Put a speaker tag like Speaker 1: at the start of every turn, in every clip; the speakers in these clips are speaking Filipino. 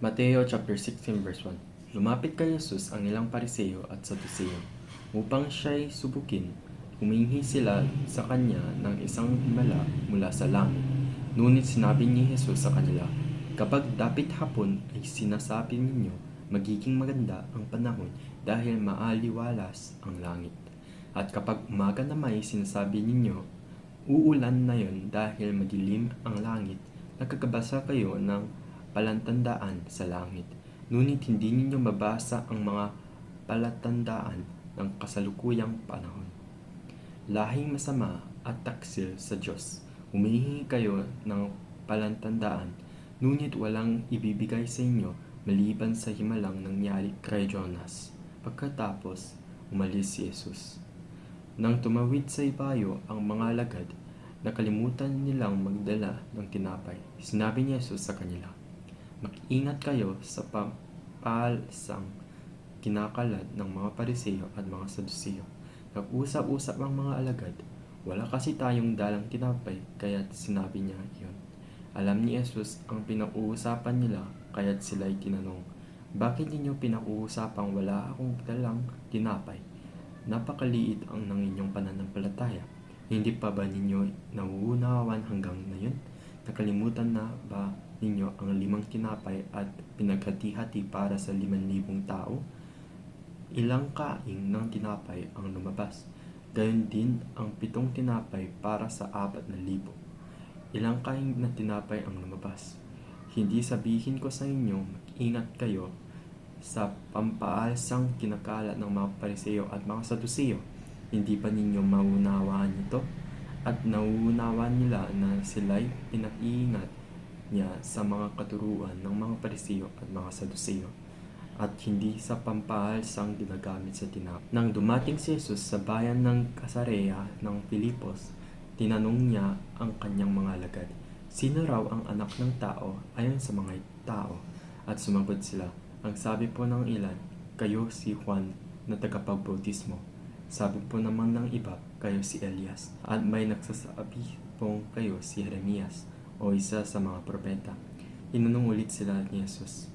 Speaker 1: Mateo chapter 16 verse 1 Lumapit kay Jesus ang ilang pariseyo at saduseyo upang siya'y subukin. Humingi sila sa kanya ng isang himala mula sa langit. Ngunit sinabi ni Jesus sa kanila, Kapag dapit hapon ay sinasabi ninyo, magiging maganda ang panahon dahil maaliwalas ang langit. At kapag umaga na may sinasabi ninyo, uulan na yon dahil madilim ang langit, nagkakabasa kayo ng palatandaan sa langit. Ngunit hindi ninyo mabasa ang mga palatandaan ng kasalukuyang panahon. Lahing masama at taksil sa Diyos. Humihingi kayo ng palatandaan, ngunit walang ibibigay sa inyo maliban sa himalang nangyari kay Jonas. Pagkatapos, umalis si Jesus. Nang tumawid sa ibayo ang mga alagad, nakalimutan nilang magdala ng tinapay. Sinabi ni Jesus sa kanila, Mag-ingat kayo sa pampalsang kinakalat ng mga pariseyo at mga saduseyo. Nag-usap-usap ang mga alagad. Wala kasi tayong dalang tinapay, kaya sinabi niya iyon. Alam ni Jesus ang pinag-uusapan nila, kaya't sila'y tinanong, Bakit ninyo pinag-uusapang wala akong dalang tinapay? Napakaliit ang ng inyong pananampalataya. Hindi pa ba ninyo nauunawan hanggang ngayon? Nakalimutan na ba ninyo ang limang tinapay at pinaghati-hati para sa liman libong tao? Ilang kaing ng tinapay ang lumabas. Gayon din ang pitong tinapay para sa apat na libo. Ilang kaing na tinapay ang lumabas. Hindi sabihin ko sa inyo, mag-ingat kayo sa pampaalsang kinakalat ng mga pariseyo at mga saduseyo. Hindi ba ninyo maunawaan ito? At nauunawan nila na sila'y pinag-iingat niya sa mga katuruan ng mga parisiyo at mga saduseyo at hindi sa pampaalsang ginagamit sa tinap. Nang dumating si Jesus sa bayan ng Kasarea ng Pilipos, tinanong niya ang kanyang mga alagad, Sino raw ang anak ng tao ayon sa mga tao? At sumagot sila, ang sabi po ng ilan, kayo si Juan na tagapagbautismo. Sabi po naman ng iba, kayo si Elias. At may nagsasabi pong kayo si Jeremias o isa sa mga propeta. Inanong ulit sila ni Jesus.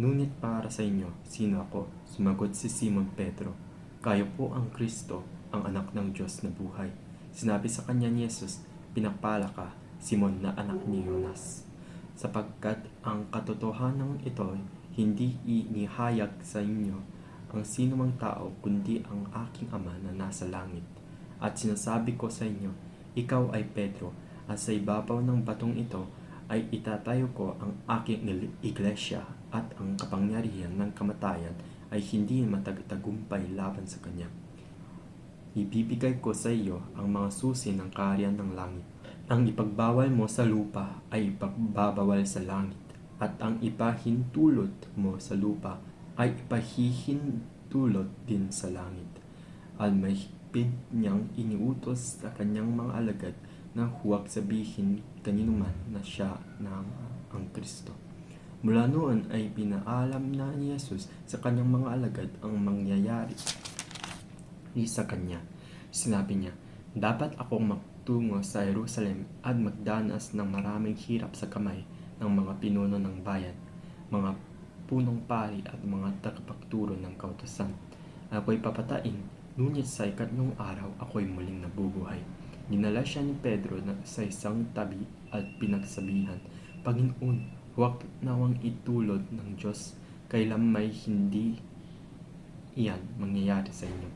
Speaker 1: Ngunit para sa inyo, sino ako? Sumagot si Simon Pedro. Kayo po ang Kristo, ang anak ng Diyos na buhay. Sinabi sa kanya ni Jesus, pinakpala ka, Simon na anak ni Jonas. Sapagkat ang katotohanan ito hindi inihayag sa inyo ang sino mang tao kundi ang aking ama na nasa langit. At sinasabi ko sa inyo, ikaw ay Pedro, at sa ibabaw ng batong ito ay itatayo ko ang aking iglesia at ang kapangyarihan ng kamatayan ay hindi matagtagumpay laban sa kanya. Ibibigay ko sa iyo ang mga susi ng kaharian ng langit. Ang ipagbawal mo sa lupa ay ipagbabawal sa langit, at ang ipahintulot mo sa lupa ay ipahihintulot din sa langit. At may higpit niyang iniutos sa kanyang mga alagad na huwag sabihin kanino man na siya ng ang Kristo. Mula noon ay pinaalam na ni Jesus sa kanyang mga alagad ang mangyayari sa kanya. Sinabi niya, dapat akong magtungo sa Jerusalem at magdanas ng maraming hirap sa kamay ng mga pinuno ng bayan, mga punong pari at mga tagapagturo ng kautosan. Ako'y papatain, ngunit sa ikatlong araw ako'y muling nabubuhay. Dinala siya ni Pedro sa isang tabi at pinagsabihan, Panginoon, huwag nawang itulod ng Diyos kailan may hindi iyan mangyayari sa inyo.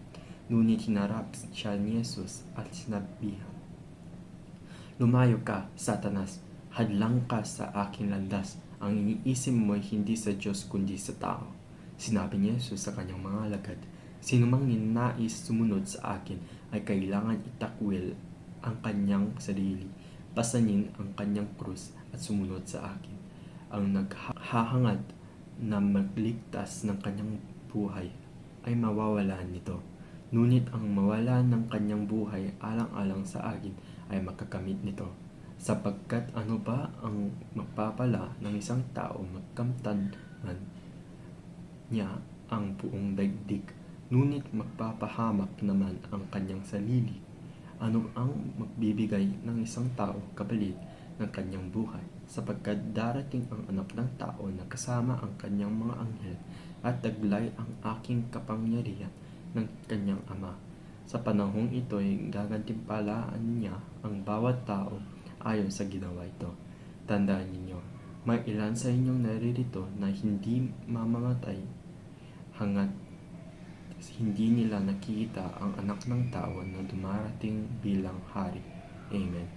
Speaker 1: Ngunit hinarap siya ni Jesus at sinabihan, Lumayo ka, Satanas, hadlang ka sa aking landas. Ang iniisip mo ay hindi sa Diyos kundi sa tao. Sinabi ni Jesus sa kanyang mga alagad, Sino mang ninais sumunod sa akin ay kailangan itakwil ang kanyang sarili, pasanin ang kanyang krus at sumunod sa akin. Ang naghahangad na magligtas ng kanyang buhay ay mawawalan nito. Ngunit ang mawala ng kanyang buhay alang-alang sa akin ay makakamit nito. Sapagkat ano ba ang magpapala ng isang tao magkamtan man niya ang buong daigdig, ngunit magpapahamak naman ang kanyang sarili. Ano ang magbibigay ng isang tao kapalit ng kanyang buhay? sapagkat darating ang anak ng tao na kasama ang kanyang mga anghel at taglay ang aking kapangyarihan ng kanyang ama. Sa panahong ito'y gagantimpalaan niya ang bawat tao ayon sa ginawa ito. Tandaan ninyo, may ilan sa inyong naririto na hindi mamamatay hangat hindi nila nakikita ang anak ng tao na dumarating bilang hari. Amen.